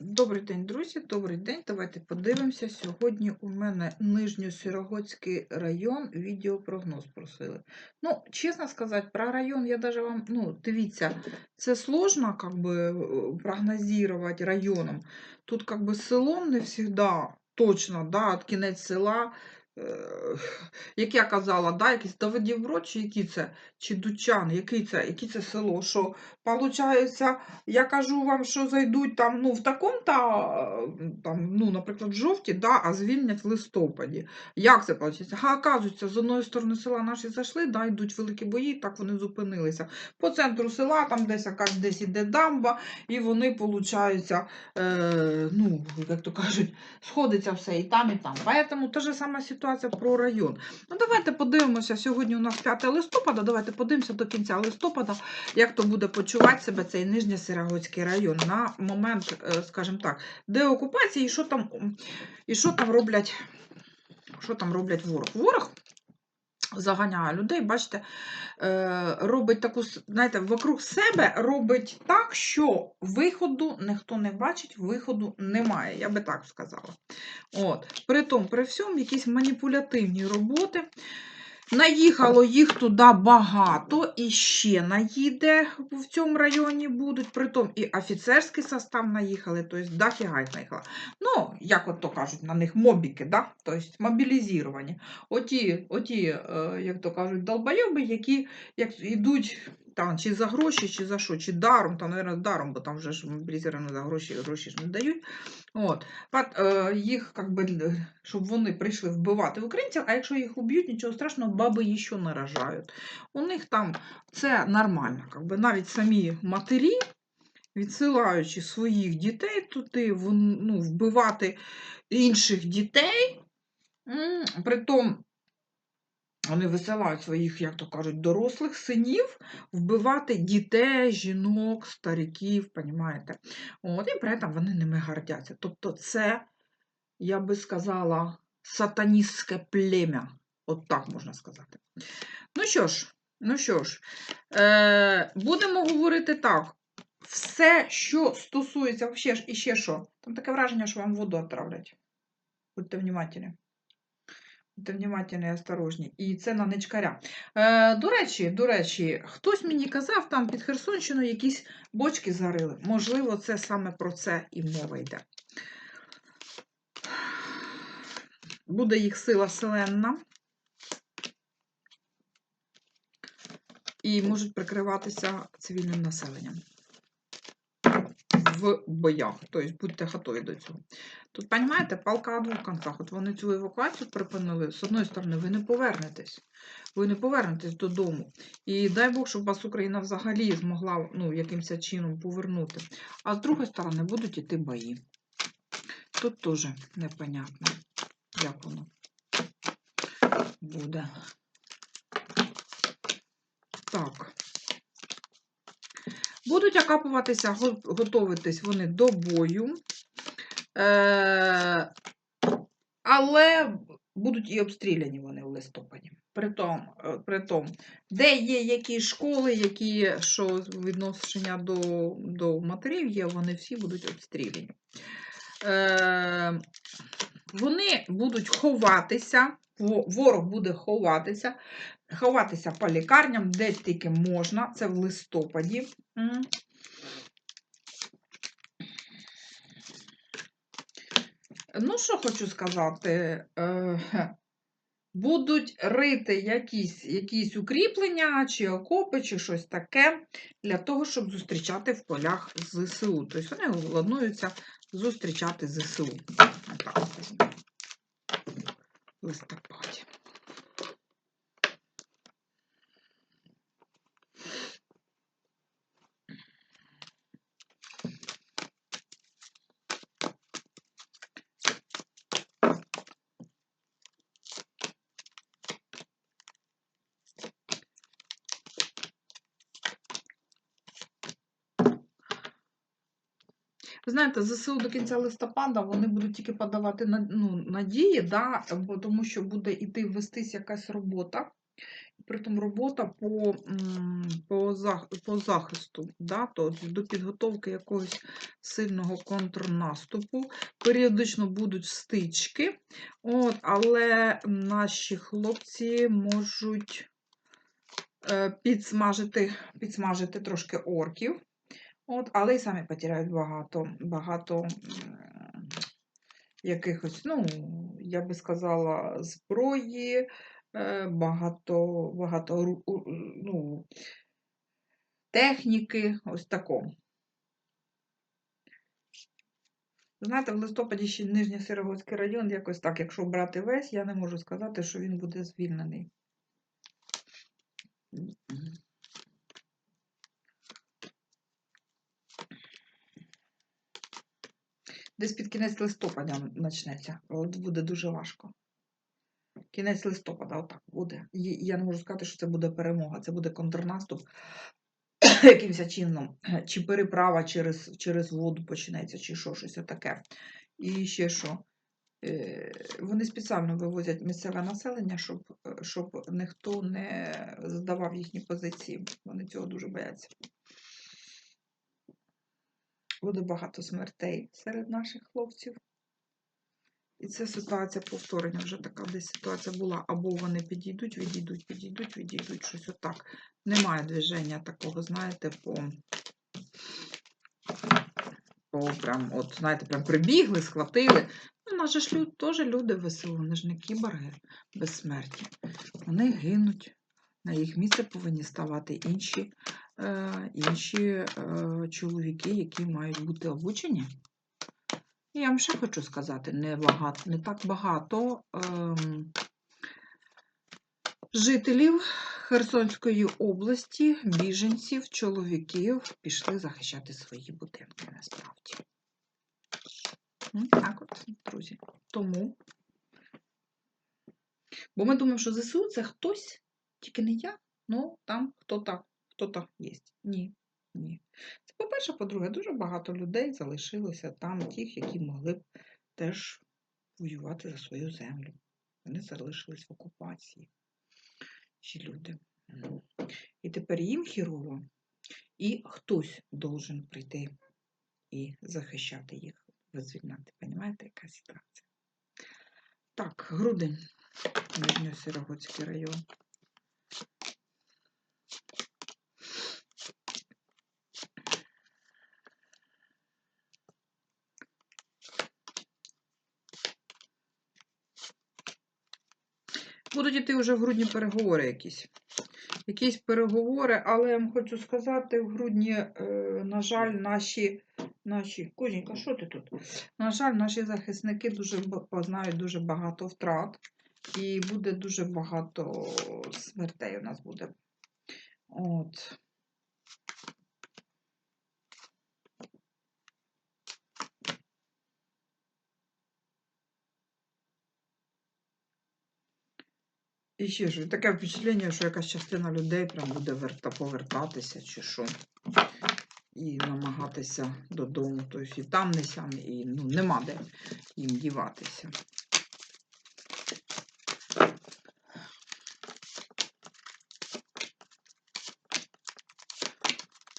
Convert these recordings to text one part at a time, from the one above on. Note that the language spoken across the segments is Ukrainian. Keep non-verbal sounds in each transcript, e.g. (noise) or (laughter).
Добрий день, друзі, добрий день. Давайте подивимося. Сьогодні у мене Нижньосирогодський район, відеопрогноз просили. Ну, чесно сказати, про район я даже вам, ну, дивіться, це сложно как бы э, прогнозувати районом. Тут как бы селом не завжди точно, да, от кінець села. е, Як я казала, да, якийсь Давидів чи який це, чи Дучан, який це, яке це село, що Получається, я кажу вам, що зайдуть там, ну, в такому-то, е, там, ну, наприклад, в жовті, да, а звільнять в листопаді. Як це виходить? А оказується, з одної сторони села наші зайшли, да, йдуть великі бої, так вони зупинилися. По центру села, там десь якась десь іде дамба, і вони, виходить, е, ну, як то кажуть, сходиться все і там, і там. Поэтому та ж сама ситуація про район. Ну, давайте подивимося. Сьогодні у нас 5 листопада, давайте подивимося до кінця листопада, як то буде почувати себе цей Нижньосирогодський район на момент, е, скажімо так, деокупації, і що там, і що там роблять, що там роблять ворог. Ворог заганяє людей, бачите, е, робить таку, знаєте, вокруг себе робить так, що виходу ніхто не бачить, виходу немає, я би так сказала. От. При тому, при всьому, якісь маніпулятивні роботи. Наїхало їх туди багато, і ще наїде в цьому районі будуть. Притом і офіцерський состав наїхали, тобто дофіга їх наїхало. Ну, як от то кажуть, на них мобіки, да? тобто мобілізовані. Оті, оті е, як то кажуть, долбойоби, які як йдуть там, чи за гроші, чи за що, чи даром, там, мабуть, даром, бо там вже ж мобілізовані за гроші, гроші ж не дають. От. От, е, їх, как би, щоб вони прийшли вбивати українців, а якщо їх уб'ють, нічого страшного, баби ще наражають. У них там це нормально. Как би, навіть самі матері, відсилаючи своїх дітей туди, ну, вбивати інших дітей, притом вони висилають своїх, як то кажуть, дорослих синів вбивати дітей, жінок, стариків, понімаєте? От, і при этом вони ними гордяться. Тобто це, я би сказала, сатаністське плем'я. От так можна сказати. Ну що ж, ну що ж, е, будемо говорити так. Все, що стосується, вообще і ще що, там таке враження, що вам воду отравлять. Будьте внимательні. Будьте внимательні і осторожні. І це на ничкаря. Е, до речі, до речі, хтось мені казав, там під Херсонщиною якісь бочки зарили. Можливо, це саме про це і мова йде. Буде їх сила селенна. І можуть прикриватися цивільним населенням в боях. Тобто будьте готові до цього. Тут, розумієте, палка о двох концах. От вони цю евакуацію припинили. З одної сторони, ви не повернетесь. Ви не повернетесь додому. І дай Бог, щоб вас Україна взагалі змогла ну, якимось чином повернути. А з другої сторони, будуть іти бої. Тут теж непонятно, як воно буде. Так. Будуть окапуватися, готуватись вони до бою. Е, але будуть і обстріляні вони в листопаді. Притом, е, притом, де є які школи, які що відношення до, до матерів є, вони всі будуть обстріляні. Е, вони будуть ховатися, ворог буде ховатися, ховатися по лікарням, де тільки можна, це в листопаді. Ну, що хочу сказати, е, будуть рити якісь, якісь укріплення, чи окопи, чи щось таке, для того, щоб зустрічати в полях ЗСУ. Тобто вони плануються зустрічати ЗСУ. В листопаді. Ви знаєте, ЗСУ до кінця листопада вони будуть тільки подавати ну, надії, да, тому що буде іти вестись якась робота. притом робота по, по, по захисту, да, то до підготовки якогось сильного контрнаступу. Періодично будуть стички, от, але наші хлопці можуть е, підсмажити, підсмажити трошки орків. От, але й самі потеряють багато, багато якихось, ну, я би сказала, зброї, е, багато, багато ну, техніки, ось такого. Знаєте, в листопаді ще Нижньосирогодський район, якось так, якщо брати весь, я не можу сказати, що він буде звільнений. Десь під кінець листопада почнеться. Буде дуже важко. Кінець листопада, отак буде. Я не можу сказати, що це буде перемога, це буде контрнаступ (coughs) якимось чином. Чи переправа через, через воду почнеться, чи що, щось таке. І ще що. Е, Вони спеціально вивозять місцеве населення, щоб, щоб ніхто не здавав їхні позиції. Вони цього дуже бояться. Буде багато смертей серед наших хлопців. І це ситуація повторення. Вже така десь ситуація була. Або вони підійдуть, відійдуть, підійдуть, відійдуть, щось отак. Немає движення такого, знаєте, по, по прям, от, знаєте, прям прибігли, схватили. Ну, наші ж люд, теж люди ВСУ, вони ж не кіборги безсмертні. Вони гинуть. На їх місце повинні ставати інші, е, інші е, чоловіки, які мають бути обучені. І я вам ще хочу сказати, не, багато, не так багато ем, жителів Херсонської області, біженців, чоловіків пішли захищати свої будинки насправді. Ну, Так от, друзі. Тому. Бо ми думаємо, що ЗСУ це хтось, тільки не я, ну там хто-то, хто-то є. Ні, ні. Це по-перше, по-друге, дуже багато людей залишилося там, тих, які могли б теж воювати за свою землю. Вони залишились в окупації. Ці люди. І тепер їм хірово, і хтось должен прийти і захищати їх, визвільняти. Понімаєте, яка ситуація? Так, грудень, Нижньосирогодський район. Будуть іти вже в грудні переговори якісь. Якісь переговори, але я вам хочу сказати, в грудні, е, на жаль, наші, наші. Кузінька, що ти тут? На жаль, наші захисники дуже познають дуже багато втрат, і буде дуже багато смертей у нас буде. От. І ще ж таке впечатлення, що якась частина людей прям буде верта, повертатися чи що. І намагатися додому. Тобто і там не сям, і ну, нема де їм діватися.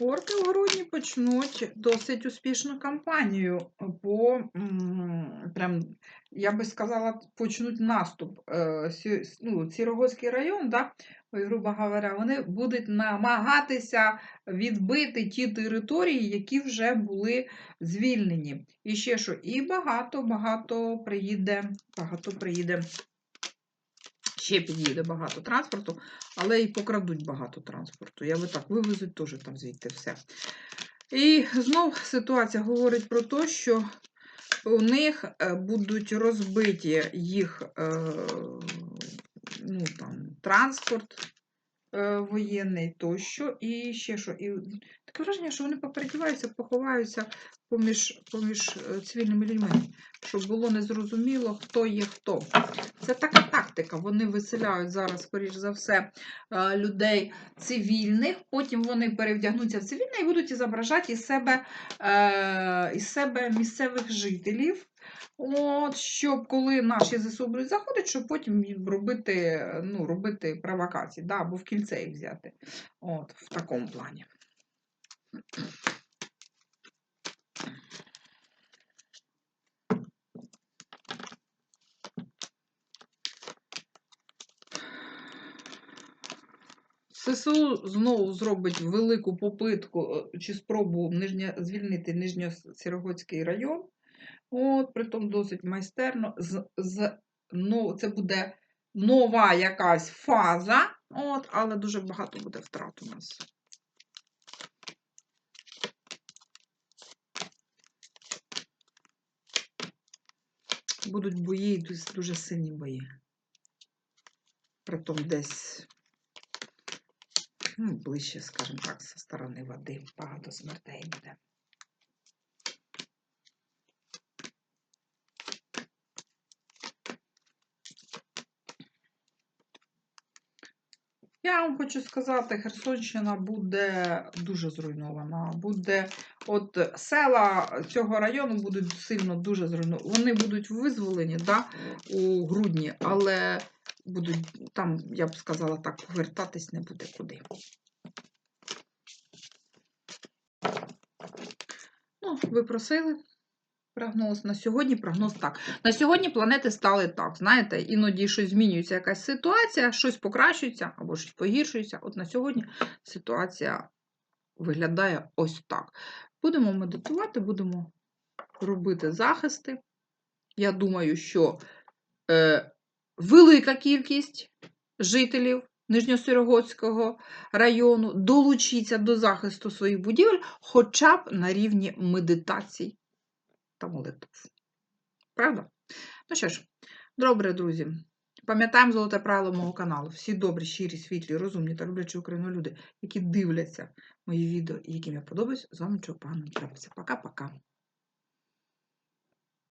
Орки в грудні почнуть досить успішну кампанію, бо прям, я би сказала, почнуть наступ. Е, ну, Сірогозький район, да, ой, грубо говоря, вони будуть намагатися відбити ті території, які вже були звільнені. І ще що, і багато, багато приїде, багато приїде. Ще під'їде багато транспорту, але і покрадуть багато транспорту. Я би так вивезуть теж там звідти все. І знов ситуація говорить про те, що у них е, будуть розбиті їх е, ну, там, транспорт е, воєнний тощо, і ще що. І таке враження, що вони попередіваються, поховаються поміж, поміж е, цивільними людьми, щоб було незрозуміло, хто є хто. Це така тактика. Вони виселяють зараз, скоріш за все, е, людей цивільних, потім вони перевдягнуться в цивільне і будуть зображати із себе, е, із себе місцевих жителів. От, щоб коли наші ЗСУ будуть заходити, щоб потім робити, ну, робити провокації, да, або в кільце їх взяти. От, в такому плані. ССУ знову зробить велику попитку е, чи спробу нижньо, звільнити Нижньосирогодський район. От, притом досить майстерно. З, з, ну, це буде нова якась фаза, от, але дуже багато буде втрат у нас. Будуть бої, і дуже- дуже сильні бої. Притом десь ну, ближче, скажімо так, зі сторони води багато смертей буде. Я вам хочу сказати, Херсонщина буде дуже зруйнована. Буде, от села цього району будуть сильно дуже зруйновані. Вони будуть визволені да, у грудні, але будуть там, я б сказала так, повертатись не буде куди. Ну, ви просили прогноз. На сьогодні прогноз так. На сьогодні планети стали так. Знаєте, іноді щось змінюється, якась ситуація, щось покращується або щось погіршується. От на сьогодні ситуація виглядає ось так. Будемо медитувати, будемо робити захисти. Я думаю, що е, велика кількість жителів Нижньосирогодського району долучиться до захисту своїх будівель хоча б на рівні медитацій та молитв. Правда? Ну що ж, добре, друзі. Пам'ятаємо золоте правило мого каналу. Всі добрі, щирі, світлі, розумні та люблячі Україну люди, які дивляться мої відео і яким я подобаюсь, з вами нічого поганого не. Пока-пока.